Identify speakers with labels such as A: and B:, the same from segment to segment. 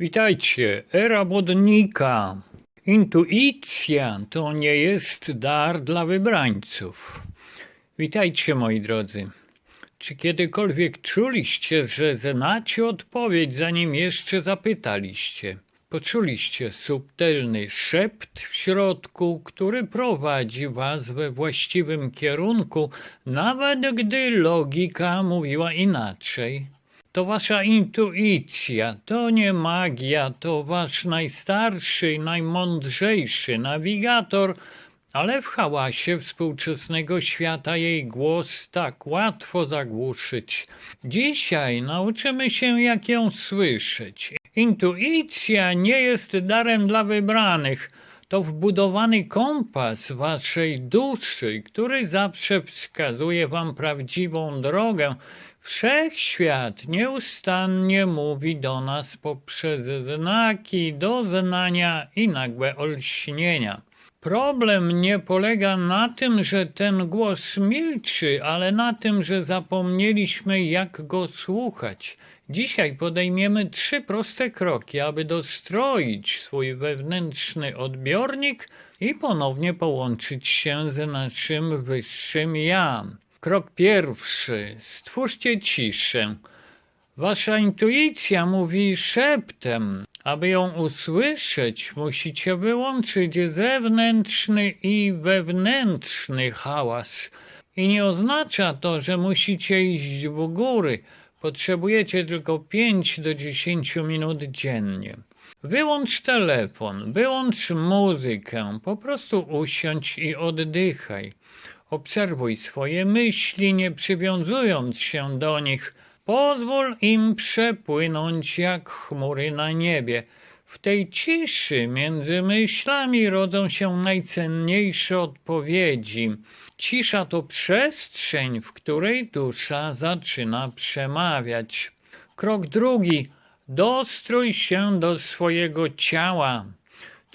A: Witajcie, era modnika. Intuicja to nie jest dar dla wybrańców. Witajcie, moi drodzy. Czy kiedykolwiek czuliście, że znacie odpowiedź, zanim jeszcze zapytaliście? Poczuliście subtelny szept w środku, który prowadzi was we właściwym kierunku, nawet gdy logika mówiła inaczej. To wasza intuicja, to nie magia, to wasz najstarszy i najmądrzejszy nawigator, ale w hałasie współczesnego świata jej głos tak łatwo zagłuszyć. Dzisiaj nauczymy się, jak ją słyszeć. Intuicja nie jest darem dla wybranych. To wbudowany kompas waszej duszy, który zawsze wskazuje wam prawdziwą drogę. Wszechświat nieustannie mówi do nas poprzez znaki, doznania i nagłe olśnienia. Problem nie polega na tym, że ten głos milczy, ale na tym, że zapomnieliśmy, jak go słuchać. Dzisiaj podejmiemy trzy proste kroki, aby dostroić swój wewnętrzny odbiornik i ponownie połączyć się z naszym wyższym ja. Krok pierwszy. Stwórzcie ciszę. Wasza intuicja mówi szeptem. Aby ją usłyszeć, musicie wyłączyć zewnętrzny i wewnętrzny hałas. I nie oznacza to, że musicie iść w góry. Potrzebujecie tylko 5 do 10 minut dziennie. Wyłącz telefon, wyłącz muzykę, po prostu usiądź i oddychaj. Obserwuj swoje myśli, nie przywiązując się do nich. Pozwól im przepłynąć jak chmury na niebie. W tej ciszy między myślami rodzą się najcenniejsze odpowiedzi. Cisza to przestrzeń, w której dusza zaczyna przemawiać. Krok drugi. Dostrój się do swojego ciała.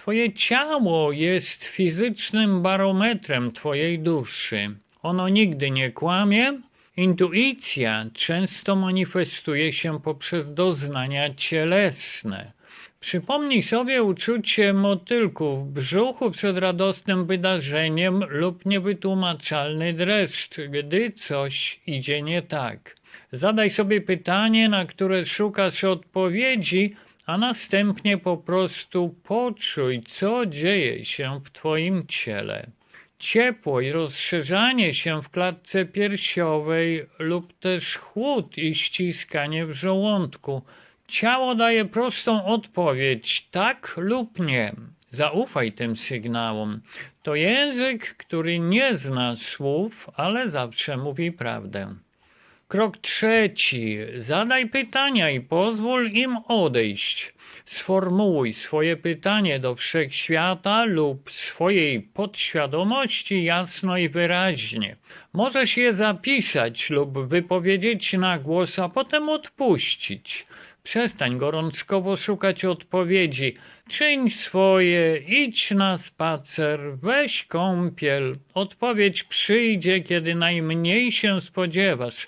A: Twoje ciało jest fizycznym barometrem Twojej duszy. Ono nigdy nie kłamie. Intuicja często manifestuje się poprzez doznania cielesne. Przypomnij sobie uczucie motylku w brzuchu przed radosnym wydarzeniem lub niewytłumaczalny dreszcz, gdy coś idzie nie tak. Zadaj sobie pytanie, na które szukasz odpowiedzi, a następnie po prostu poczuj, co dzieje się w Twoim ciele. Ciepło i rozszerzanie się w klatce piersiowej lub też chłód i ściskanie w żołądku. Ciało daje prostą odpowiedź tak lub nie. Zaufaj tym sygnałom. To język, który nie zna słów, ale zawsze mówi prawdę. Krok trzeci. Zadaj pytania i pozwól im odejść. Sformułuj swoje pytanie do wszechświata lub swojej podświadomości jasno i wyraźnie. Możesz je zapisać lub wypowiedzieć na głos, a potem odpuścić. Przestań gorączkowo szukać odpowiedzi. Czyń swoje, idź na spacer, weź kąpiel. Odpowiedź przyjdzie, kiedy najmniej się spodziewasz.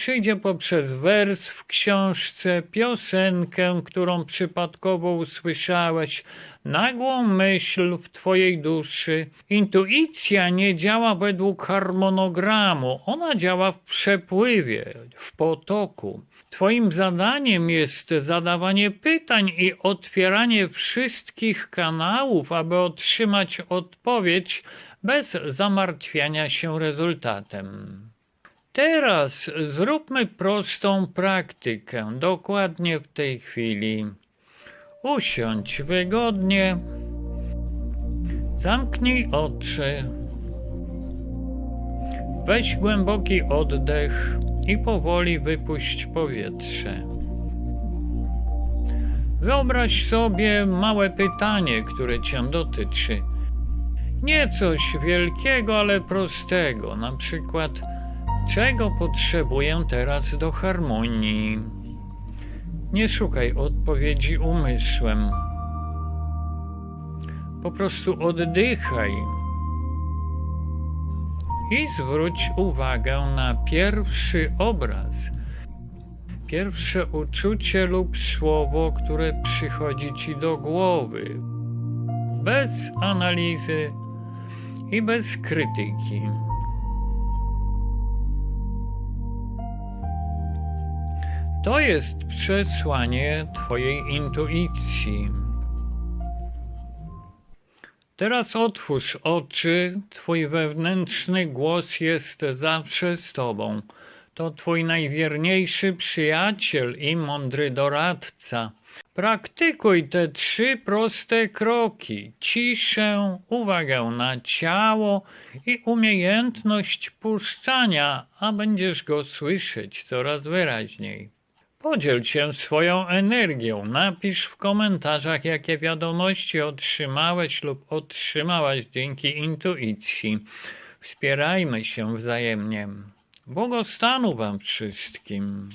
A: Przyjdzie poprzez wers w książce, piosenkę, którą przypadkowo usłyszałeś, nagłą myśl w twojej duszy. Intuicja nie działa według harmonogramu, ona działa w przepływie, w potoku. Twoim zadaniem jest zadawanie pytań i otwieranie wszystkich kanałów, aby otrzymać odpowiedź bez zamartwiania się rezultatem. Teraz zróbmy prostą praktykę, dokładnie w tej chwili. Usiądź wygodnie, zamknij oczy, weź głęboki oddech i powoli wypuść powietrze. Wyobraź sobie małe pytanie, które cię dotyczy. Nie coś wielkiego, ale prostego, na przykład czego potrzebuję teraz do harmonii? Nie szukaj odpowiedzi umysłem. Po prostu oddychaj i zwróć uwagę na pierwszy obraz. Pierwsze uczucie lub słowo, które przychodzi ci do głowy. Bez analizy i bez krytyki. To jest przesłanie Twojej intuicji. Teraz otwórz oczy, Twój wewnętrzny głos jest zawsze z Tobą. To Twój najwierniejszy przyjaciel i mądry doradca. Praktykuj te trzy proste kroki: ciszę, uwagę na ciało i umiejętność puszczania, a będziesz go słyszeć coraz wyraźniej. Podziel się swoją energią. Napisz w komentarzach, jakie wiadomości otrzymałeś lub otrzymałaś dzięki intuicji. Wspierajmy się wzajemnie. Błogostanu Wam wszystkim.